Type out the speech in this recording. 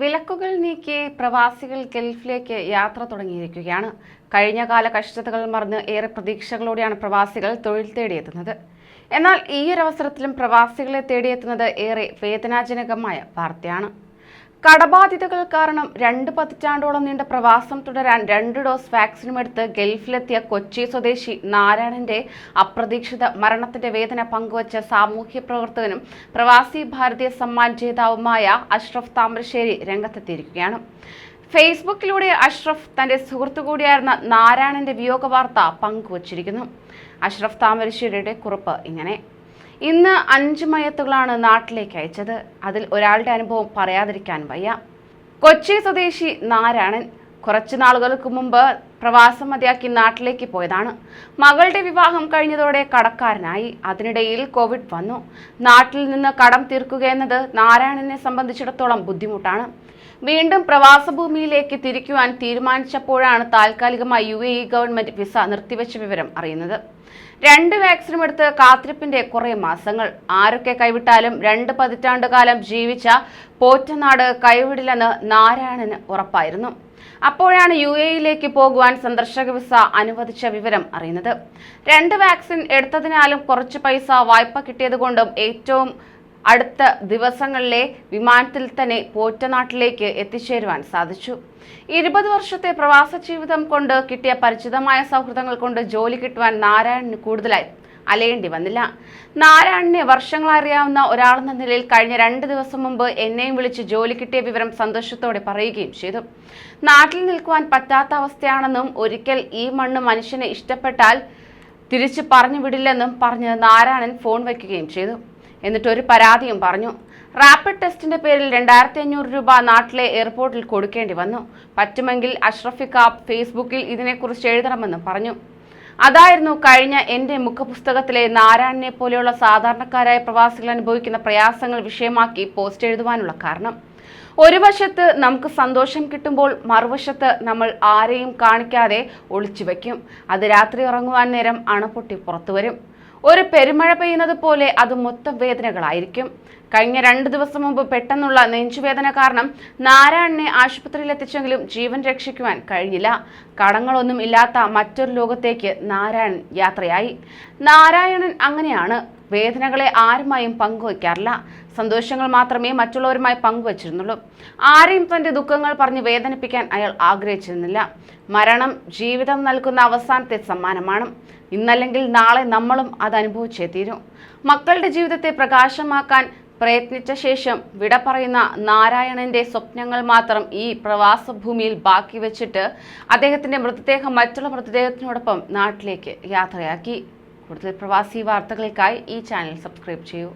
വിലക്കുകൾ നീക്കി പ്രവാസികൾ ഗൾഫിലേക്ക് യാത്ര തുടങ്ങിയിരിക്കുകയാണ്. കഴിഞ്ഞ കാല കഷ്ടതകൾ മറന്ന് ഏറെ പ്രതീക്ഷകളോടെയാണ് പ്രവാസികൾ തൊഴിൽ തേടിയെത്തുന്നത്. എന്നാൽ ഈയൊരവസരത്തിലും പ്രവാസികളെ തേടിയെത്തുന്നത് ഏറെ വേദനാജനകമായ വാർത്തയാണ്. കടബാധിതകൾ കാരണം രണ്ട് പതിറ്റാണ്ടോളം നീണ്ട പ്രവാസം തുടരാൻ രണ്ട് ഡോസ് വാക്സിനും എടുത്ത് ഗൾഫിലെത്തിയ കൊച്ചി സ്വദേശി നാരായണന്റെ അപ്രതീക്ഷിത മരണത്തിന്റെ വേദന പങ്കുവച്ച സാമൂഹ്യ പ്രവർത്തകനും പ്രവാസി ഭാരതീയ സമ്മാൻ ജേതാവുമായ അഷ്റഫ് താമരശ്ശേരി രംഗത്തെത്തിയിരിക്കുകയാണ്. ഫേസ്ബുക്കിലൂടെ അഷ്റഫ് തന്റെ സുഹൃത്തു കൂടിയായിരുന്ന നാരായണന്റെ വിയോഗ വാർത്ത പങ്കുവച്ചിരിക്കുന്നു. അഷ്റഫ് താമരശ്ശേരിയുടെ കുറിപ്പ് ഇങ്ങനെ. ഇന്ന് അഞ്ച് മയത്തുകളാണ് നാട്ടിലേക്ക് അയച്ചത്. അതിൽ ഒരാളുടെ അനുഭവം പറയാതിരിക്കാൻ വയ്യ. കൊച്ചി സ്വദേശി നാരായണൻ കുറച്ചു നാളുകൾക്ക് മുമ്പ് പ്രവാസം മതിയാക്കി നാട്ടിലേക്ക് പോയതാണ്. മകളുടെ വിവാഹം കഴിഞ്ഞതോടെ കടക്കാരനായി. അതിനിടയിൽ കോവിഡ് വന്നു. നാട്ടിൽ നിന്ന് കടം തീർക്കുക എന്നത് നാരായണനെ സംബന്ധിച്ചിടത്തോളം ബുദ്ധിമുട്ടാണ്. വീണ്ടും പ്രവാസഭൂമിയിലേക്ക് തിരിക്കുവാൻ തീരുമാനിച്ചപ്പോഴാണ് താൽക്കാലികമായി U A E government visa നിർത്തിവെച്ച വിവരം അറിയുന്നത്. രണ്ട് വാക്സിനും എടുത്ത് കാത്തിരിപ്പിന്റെ കുറെ മാസങ്ങൾ. ആരൊക്കെ കൈവിട്ടാലും രണ്ട് പതിറ്റാണ്ട് കാലം ജീവിച്ച പോറ്റനാട് കൈവിടില്ലെന്ന് നാരായണന് ഉറപ്പായിരുന്നു. അപ്പോഴാണ് യു എയിലേക്ക് പോകുവാൻ സന്ദർശക വിസ അനുവദിച്ച വിവരം അറിയുന്നത്. രണ്ട് വാക്സിൻ എടുത്തതിനാലും കുറച്ച് പൈസ വായ്പ കിട്ടിയതുകൊണ്ടും ഏറ്റവും അടുത്ത ദിവസങ്ങളിലെ വിമാനത്തിൽ തന്നെ പോറ്റനാട്ടിലേക്ക് എത്തിച്ചേരുവാൻ സാധിച്ചു. ഇരുപത് വർഷത്തെ പ്രവാസ ജീവിതം കൊണ്ട് കിട്ടിയ പരിചിതമായ സൗഹൃദങ്ങൾ കൊണ്ട് ജോലി കിട്ടുവാൻ നാരായണന് കൂടുതലായി അലയേണ്ടി വന്നില്ല. നാരായണനെ വർഷങ്ങളറിയാവുന്ന ഒരാളെന്ന നിലയിൽ കഴിഞ്ഞ രണ്ട് ദിവസം മുമ്പ് എന്നെയും വിളിച്ച് ജോലി കിട്ടിയ വിവരം സന്തോഷത്തോടെ പറയുകയും ചെയ്തു. നാട്ടിൽ നിൽക്കുവാൻ പറ്റാത്ത അവസ്ഥയാണെന്നും ഒരിക്കൽ ഈ മണ്ണ് മനുഷ്യനെ ഇഷ്ടപ്പെട്ടാൽ തിരിച്ചു പറഞ്ഞു വിടില്ലെന്നും പറഞ്ഞ് നാരായണൻ ഫോൺ വയ്ക്കുകയും ചെയ്തു. എന്നിട്ട് ഒരു പരാതിയും പറഞ്ഞു. റാപ്പിഡ് ടെസ്റ്റിന്റെ പേരിൽ രണ്ടായിരത്തി അഞ്ഞൂറ് രൂപ നാട്ടിലെ എയർപോർട്ടിൽ കൊടുക്കേണ്ടി വന്നു. പറ്റുമെങ്കിൽ അഷ്റഫിക്ക ഫേസ്ബുക്കിൽ ഇതിനെക്കുറിച്ച് എഴുതണമെന്ന് പറഞ്ഞു. അതായിരുന്നു കഴിഞ്ഞ എന്റെ മുഖപുസ്തകത്തിലെ നാരായണനെ പോലെയുള്ള സാധാരണക്കാരായ പ്രവാസികൾ അനുഭവിക്കുന്ന പ്രയാസങ്ങൾ വിഷയമാക്കി പോസ്റ്റ് എഴുതുവാനുള്ള കാരണം. ഒരു വശത്ത് നമുക്ക് സന്തോഷം കിട്ടുമ്പോൾ മറുവശത്ത് നമ്മൾ ആരെയും കാണിക്കാതെ ഒളിച്ചു വയ്ക്കും അത് രാത്രി ഉറങ്ങുവാൻ നേരം അണപൊട്ടി പുറത്തു വരും. ഒരു പെരുമഴ പെയ്യുന്നത് പോലെ അത് മൊത്തം വേദനകളായിരിക്കും കഴിഞ്ഞ രണ്ട് ദിവസം മുമ്പ് പെട്ടെന്നുള്ള നെഞ്ചുവേദന കാരണം നാരായണനെ ആശുപത്രിയിൽ എത്തിച്ചെങ്കിലും ജീവൻ രക്ഷിക്കുവാൻ കഴിഞ്ഞില്ല. കടങ്ങളൊന്നും ഇല്ലാത്ത മറ്റൊരു ലോകത്തേക്ക് നാരായണൻ യാത്രയായി. നാരായണൻ അങ്ങനെയാണ് വേദനകളെ ആരുമായും പങ്കുവയ്ക്കാറില്ല സന്തോഷങ്ങൾ മാത്രമേ മറ്റുള്ളവരുമായി പങ്കുവച്ചിരുന്നുള്ളൂ. ആരെയും തന്റെ ദുഃഖങ്ങൾ പറഞ്ഞ് വേദനിപ്പിക്കാൻ അയാൾ ആഗ്രഹിച്ചിരുന്നില്ല. മരണം ജീവിതം നൽകുന്ന അവസാനത്തെ സമ്മാനമാണ്. ഇന്നല്ലെങ്കിൽ നാളെ നമ്മളും അത് അനുഭവിച്ചേ തീരും. മക്കളുടെ ജീവിതത്തെ പ്രകാശമാക്കാൻ പ്രയത്നിച്ച ശേഷം വിട പറയുന്ന നാരായണന്റെ സ്വപ്നങ്ങൾ മാത്രം ഈ പ്രവാസഭൂമിയിൽ ബാക്കി വെച്ചിട്ട് അദ്ദേഹത്തിന്റെ മൃതദേഹം മറ്റുള്ള മൃതദേഹത്തിനോടൊപ്പം നാട്ടിലേക്ക് യാത്രയാക്കി. കൂടുതൽ പ്രവാസി വാർത്തകൾക്കായി ഈ ചാനൽ സബ്സ്ക്രൈബ് ചെയ്യൂ